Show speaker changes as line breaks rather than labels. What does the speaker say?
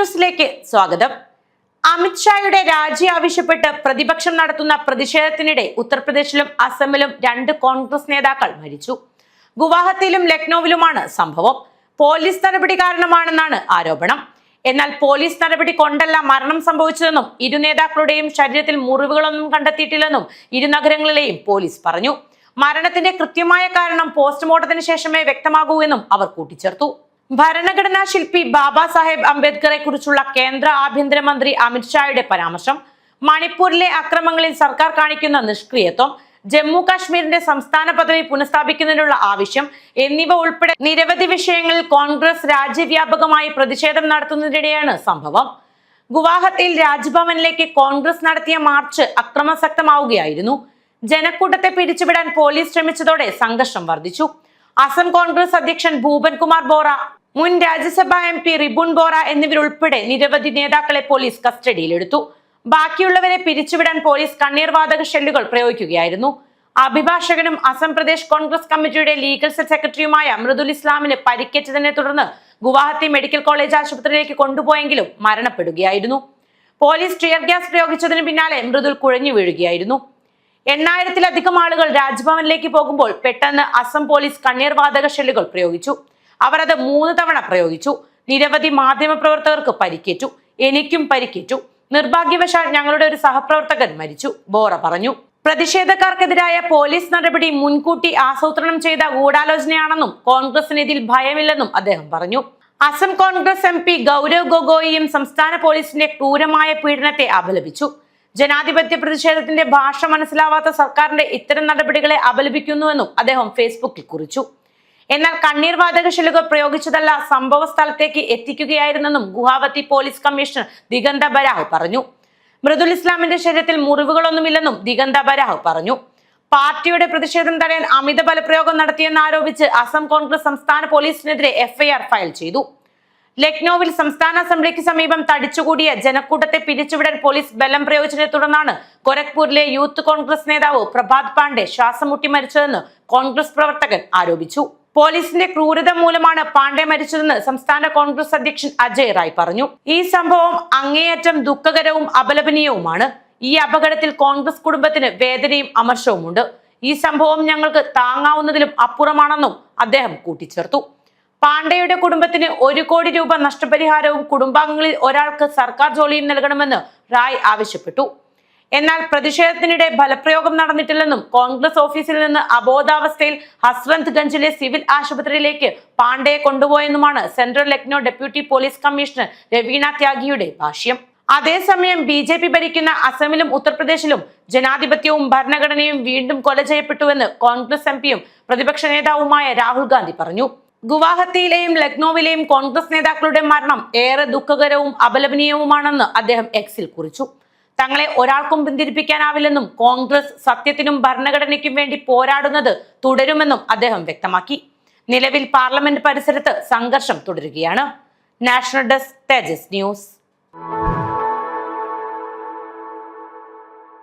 ന്യൂസിലേക്ക് സ്വാഗതം. അമിത്ഷായുടെ രാജി ആവശ്യപ്പെട്ട് പ്രതിപക്ഷം നടത്തുന്ന പ്രതിഷേധത്തിനിടെ ഉത്തർപ്രദേശിലും അസമിലും രണ്ട് കോൺഗ്രസ് നേതാക്കൾ മരിച്ചു. ഗുവാഹത്തിയിലും ലക്നൌവിലുമാണ് സംഭവം. പോലീസ് നടപടി കാരണമാണെന്നാണ് ആരോപണം. എന്നാൽ പോലീസ് നടപടി കൊണ്ടല്ല മരണം സംഭവിച്ചതെന്നും ഇരു നേതാക്കളുടെയും ശരീരത്തിൽ മുറിവുകളൊന്നും കണ്ടെത്തിയിട്ടില്ലെന്നും ഇരു നഗരങ്ങളിലെയും പോലീസ് പറഞ്ഞു. മരണത്തിന്റെ കൃത്യമായ കാരണം പോസ്റ്റ്മോർട്ടത്തിന് ശേഷമേ വ്യക്തമാകൂ എന്നും അവർ കൂട്ടിച്ചേർത്തു. ഭരണഘടനാ ശില്പി ബാബാ സാഹേബ് അംബേദ്കറെ കുറിച്ചുള്ള കേന്ദ്ര ആഭ്യന്തരമന്ത്രി അമിത്ഷായുടെ പരാമർശം. മണിപ്പൂരിലെ അക്രമങ്ങളിൽ സർക്കാർ കാണിക്കുന്ന നിഷ്ക്രിയത്വം ജമ്മു കാശ്മീരിന്റെ സംസ്ഥാന പദവി പുനഃസ്ഥാപിക്കുന്നതിനുള്ള ആവശ്യം എന്നിവ ഉൾപ്പെടെ നിരവധി വിഷയങ്ങളിൽ കോൺഗ്രസ് രാജ്യവ്യാപകമായി പ്രതിഷേധം നടത്തുന്നതിനിടെയാണ് സംഭവം. ഗുവാഹത്തിയിൽ രാജ്ഭവനിലേക്ക് കോൺഗ്രസ് നടത്തിയ മാർച്ച് അക്രമാസക്തമാവുകയായിരുന്നു. ജനക്കൂട്ടത്തെ പിരിച്ചുവിടാൻ പോലീസ് ശ്രമിച്ചതോടെ സംഘർഷം വർദ്ധിച്ചു. അസം കോൺഗ്രസ് അധ്യക്ഷൻ ഭൂപൻ കുമാർ ബോറ മുൻ രാജ്യസഭാ എം പി റിബുൺ ബോറ എന്നിവരുൾപ്പെടെ നിരവധി നേതാക്കളെ പോലീസ് കസ്റ്റഡിയിലെടുത്തു. ബാക്കിയുള്ളവരെ പിരിച്ചുവിടാൻ പോലീസ് കണ്ണീർവാതക ഷെല്ലുകൾ പ്രയോഗിക്കുകയായിരുന്നു. അഭിഭാഷകനും അസം പ്രദേശ് കോൺഗ്രസ് കമ്മിറ്റിയുടെ ലീഗൽ സെൽ സെക്രട്ടറിയുമായ മൃദുൽ ഇസ്ലാമിന് പരിക്കേറ്റതിനെ തുടർന്ന് ഗുവാഹത്തി മെഡിക്കൽ കോളേജ് ആശുപത്രിയിലേക്ക് കൊണ്ടുപോയെങ്കിലും മരണപ്പെടുകയായിരുന്നു. പോലീസ് ടിയർ ഗ്യാസ് പ്രയോഗിച്ചതിന് പിന്നാലെ മൃദുൽ കുഴഞ്ഞു വീഴുകയായിരുന്നു. എണ്ണായിരത്തിലധികം ആളുകൾ രാജ്ഭവനിലേക്ക് പോകുമ്പോൾ പെട്ടെന്ന് അസം പോലീസ് കണ്ണീർവാതക ഷെല്ലുകൾ പ്രയോഗിച്ചു. അവർ അത് മൂന്ന് തവണ പ്രയോഗിച്ചു. നിരവധി മാധ്യമ പ്രവർത്തകർക്ക് പരിക്കേറ്റു. എനിക്കും പരിക്കേറ്റു. നിർഭാഗ്യവശാൽ ഞങ്ങളുടെ ഒരു സഹപ്രവർത്തകൻ മരിച്ചു. ബോറ പറഞ്ഞു. പ്രതിഷേധക്കാർക്കെതിരായ പോലീസ് നടപടി മുൻകൂട്ടി ആസൂത്രണം ചെയ്ത ഗൂഢാലോചനയാണെന്നും കോൺഗ്രസിന് ഇതിൽ ഭയമില്ലെന്നും അദ്ദേഹം പറഞ്ഞു. അസം കോൺഗ്രസ് എം പി ഗൗരവ് ഗൊഗോയിയും സംസ്ഥാന പോലീസിന്റെ ക്രൂരമായ പീഡനത്തെ അപലപിച്ചു. ജനാധിപത്യ പ്രതിഷേധത്തിന്റെ ഭാഷ മനസ്സിലാവാത്ത സർക്കാരിന്റെ ഇത്തരം നടപടികളെ അപലപിക്കുന്നുവെന്നും അദ്ദേഹം ഫേസ്ബുക്കിൽ കുറിച്ചു. എന്നാൽ കണ്ണീർ വാതക ഷെല്ലുകൾ പ്രയോഗിച്ചതല്ല സംഭവ സ്ഥലത്തേക്ക് എത്തിക്കുകയായിരുന്നെന്നും ഗുവാഹത്തി പോലീസ് കമ്മീഷണർ ദിഗന്ത ബരാഹു പറഞ്ഞു. മൃദുൽ ഇസ്ലാമിന്റെ ശരീരത്തിൽ മുറിവുകളൊന്നുമില്ലെന്നും ദിഗന്ത ബരാഹു പറഞ്ഞു. പാർട്ടിയുടെ പ്രതിഷേധം തടയാൻ അമിത ബലപ്രയോഗം നടത്തിയെന്ന് ആരോപിച്ച് അസം കോൺഗ്രസ് സംസ്ഥാന പോലീസിനെതിരെ എഫ്ഐആർ ഫയൽ ചെയ്തു. ലക്നൌവിൽ സംസ്ഥാന അസംബ്ലിക്ക് സമീപം തടിച്ചുകൂടിയ ജനക്കൂട്ടത്തെ പിരിച്ചുവിടാൻ പോലീസ് ബലം പ്രയോഗിച്ചതിനെ തുടർന്നാണ് ഗോരഖ്പൂരിലെ യൂത്ത് കോൺഗ്രസ് നേതാവ് പ്രഭാത് പാണ്ഡെ ശ്വാസം മുട്ടി മരിച്ചതെന്ന് കോൺഗ്രസ് പ്രവർത്തകൻ ആരോപിച്ചു. പോലീസിന്റെ ക്രൂരത മൂലമാണ് പാണ്ഡെ മരിച്ചതെന്ന് സംസ്ഥാന കോൺഗ്രസ് അധ്യക്ഷൻ അജയ് റായ് പറഞ്ഞു. ഈ സംഭവം അങ്ങേയറ്റം ദുഃഖകരവും അപലപനീയവുമാണ്. ഈ അപകടത്തിൽ കോൺഗ്രസ് കുടുംബത്തിന് വേദനയും അമർഷവുമുണ്ട്. ഈ സംഭവം ഞങ്ങൾക്ക് താങ്ങാവുന്നതിലും അപ്പുറമാണെന്നും അദ്ദേഹം കൂട്ടിച്ചേർത്തു. പാണ്ഡെയുടെ കുടുംബത്തിന് ഒരു കോടി രൂപ നഷ്ടപരിഹാരവും കുടുംബാംഗങ്ങളിൽ ഒരാൾക്ക് സർക്കാർ ജോലിയും നൽകണമെന്ന് റായ് ആവശ്യപ്പെട്ടു. എന്നാൽ പ്രതിഷേധത്തിനിടെ ഫലപ്രയോഗം നടന്നിട്ടില്ലെന്നും കോൺഗ്രസ് ഓഫീസിൽ നിന്ന് അബോധാവസ്ഥയിൽ ഹസ്വന്ത് ഗഞ്ചിലെ സിവിൽ ആശുപത്രിയിലേക്ക് പാണ്ഡയെ കൊണ്ടുപോയെന്നുമാണ് central Lucknow deputy police commissioner Raveena ത്യാഗിയുടെ ഭാഷ്യം. അതേസമയം ബി ജെ പി ഭരിക്കുന്ന അസമിലും ഉത്തർപ്രദേശിലും ജനാധിപത്യവും ഭരണഘടനയും വീണ്ടും കൊല ചെയ്യപ്പെട്ടുവെന്ന് കോൺഗ്രസ് എം പിയും പ്രതിപക്ഷ നേതാവുമായ രാഹുൽ ഗാന്ധി പറഞ്ഞു. ഗുവാഹത്തിയിലെയും ലക്നൌവിലെയും കോൺഗ്രസ് നേതാക്കളുടെ മരണം ഏറെ ദുഃഖകരവും അപലപനീയവുമാണെന്ന് അദ്ദേഹം എക്സിൽ കുറിച്ചു. തങ്ങളെ ഒരാൾക്കും പിന്തിരിപ്പിക്കാനാവില്ലെന്നും കോൺഗ്രസ് സത്യത്തിനും ഭരണഘടനയ്ക്കും വേണ്ടി പോരാടുന്നത് തുടരുമെന്നും അദ്ദേഹം വ്യക്തമാക്കി. നിലവിൽ പാർലമെന്റ് പരിസരത്ത് സംഘർഷം തുടരുകയാണ്. National desk Tejas news.